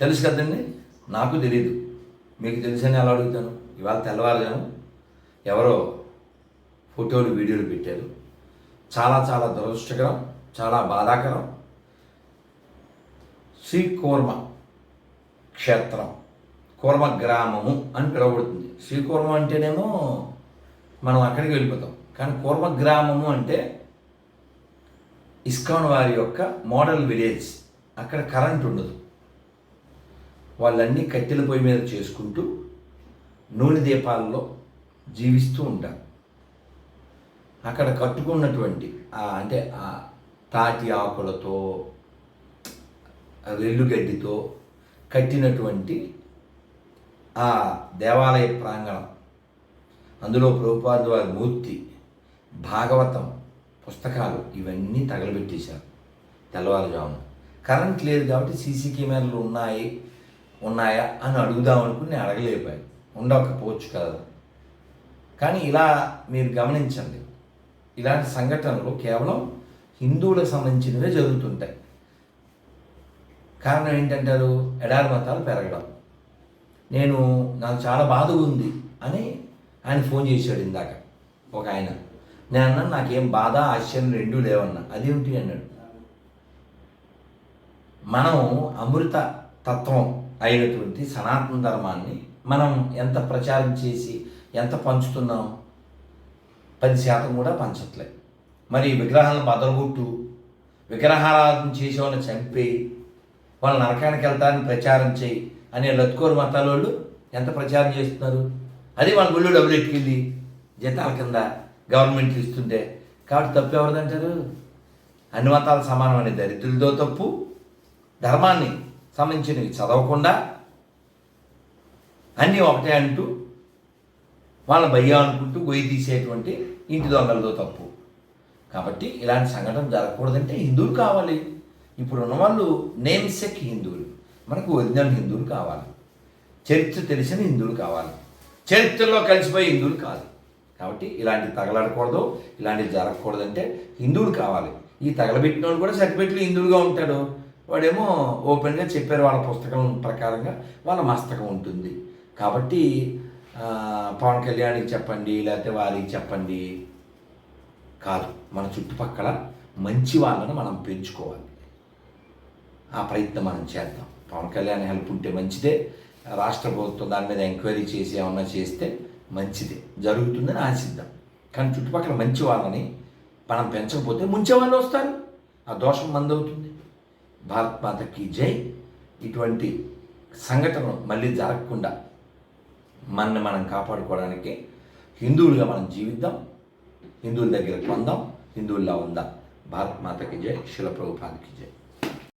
తెలుసు కదండి? నాకు తెలియదు మీకు తెలుసని ఎలా అడుగుతాను? ఇవాళ తెల్లవారుజాము. ఎవరో ఫోటోలు వీడియోలు పెట్టారు. చాలా చాలా దురదృష్టకరం చాలా బాధాకరం. శ్రీ కూర్మ క్షేత్రం కూర్మ గ్రామము అని పిలువబడుతుంది. శ్రీకూర్మ అంటేనేమో మనం అక్కడికి వెళ్ళిపోతాం. కానీ కూర్మ గ్రామము అంటే ఇస్కాన్ వారి యొక్క మోడల్ విలేజ్. అక్కడ కరెంట్ ఉండదు. వాళ్ళన్నీ కట్టెల పొయ్యి మీద చేసుకుంటూ నూనె దీపాలలో జీవిస్తూ ఉంటారు. అక్కడ కట్టుకున్నటువంటి అంటే ఆ తాటి ఆకులతో రెల్లుగడ్డితో కట్టినటువంటి ఆ దేవాలయ ప్రాంగణం. అందులో ప్రభుపాద వారి మూర్తి భాగవతం పుస్తకాలు ఇవన్నీ తగలబెట్టేశారు తెల్లవారుజామున. కరెంట్ లేదు కాబట్టి సీసీ కెమెరాలు ఉన్నాయి. ఉన్నాయా అని అడుగుదాం అనుకుని నేను అడగలేకపోయాను. ఉండకపోవచ్చు కదా. కానీ ఇలా మీరు గమనించండి. ఇలాంటి సంఘటనలు కేవలం హిందువులకు సంబంధించినవే జరుగుతుంటాయి. కారణం ఏంటంటారు? ఎడారి మతాలు పెరగడం. నేను నాకు చాలా బాధగా ఉంది అని ఆయన ఫోన్ చేశాడు ఇందాక ఒక ఆయన. నేను అన్నాను నాకేం బాధ ఆశ్చర్యం రెండూ లేవన్నా. అదేమిటి? అన్నాడు. మనం అమృత తత్వం అయినటువంటి సనాతన ధర్మాన్ని మనం ఎంత ప్రచారం చేసి ఎంత పంచుతున్నాం? పది శాతం కూడా పంచట్లే. మరి విగ్రహాలను బదలగొట్టు విగ్రహారాధన చేసేవాళ్ళని వాళ్ళని చంపేయి వాళ్ళ నరకానికి వెళ్తారని ప్రచారం చేయి అనే లత్కోరు మతాల వాళ్ళు ఎంత ప్రచారం చేస్తున్నారు? అది వాళ్ళ గుళ్ళు డబ్బులు ఎట్టుకెళ్ళి జీతాల కింద గవర్నమెంట్ ఇస్తుంటే కాబట్టి తప్పు ఎవరిదంటారు? అన్ని మతాలు సమానమైన దరిద్రులతో తప్పు ధర్మాన్ని సంబంధించినవి చదవకుండా అన్నీ ఒకటే అంటూ వాళ్ళని భయ్య అనుకుంటూ గొయ్యి తీసేటువంటి ఇంటి దొంగలతో తప్పు. కాబట్టి ఇలాంటి సంఘటన జరగకూడదంటే హిందువులు కావాలి. ఇప్పుడు ఉన్నవాళ్ళు నేమ్ సెక్ హిందువులు. మనకు ఒరిజినల్ హిందువులు కావాలి. చరిత్ర తెలిసిన హిందువులు కావాలి. చరిత్రలో కలిసిపోయే హిందువులు కాదు. కాబట్టి ఇలాంటివి తగలడకూడదు. ఇలాంటివి జరగకూడదంటే హిందువులు కావాలి. ఈ తగలబెట్టిన వాళ్ళు కూడా సర్టిఫికెట్లు హిందువులుగా ఉంటాడు. వాడేమో ఓపెన్గా చెప్పారు వాళ్ళ పుస్తకం ప్రకారంగా వాళ్ళ మస్తకం ఉంటుంది. కాబట్టి పవన్ కళ్యాణ్కి చెప్పండి లేకపోతే వారికి చెప్పండి. కాదు మన చుట్టుపక్కల మంచి వాళ్ళని మనం పెంచుకోవాలి. ఆ ప్రయత్నం మనం చేద్దాం. పవన్ కళ్యాణ్ హెల్ప్ ఉంటే మంచిదే. రాష్ట్ర ప్రభుత్వం దాని మీద ఎంక్వైరీ చేసి ఏమన్నా చేస్తే మంచిదే. జరుగుతుందని ఆశిద్దాం. కానీ చుట్టుపక్కల మంచి వాళ్ళని మనం పెంచకపోతే ముంచే వాళ్ళు వస్తారు. ఆ దోషం మందవుతుంది. భారత్ మాతకి జై. ఇటువంటి సంఘటనలు మళ్ళీ జరగకుండా మనని మనం కాపాడుకోవడానికి హిందువులుగా మనం జీవిద్దాం. హిందువుల దగ్గర పొందాం. హిందువుల్లా ఉందాం? భారత్ మాతకి జై శిలప్రభుపాదికి జై.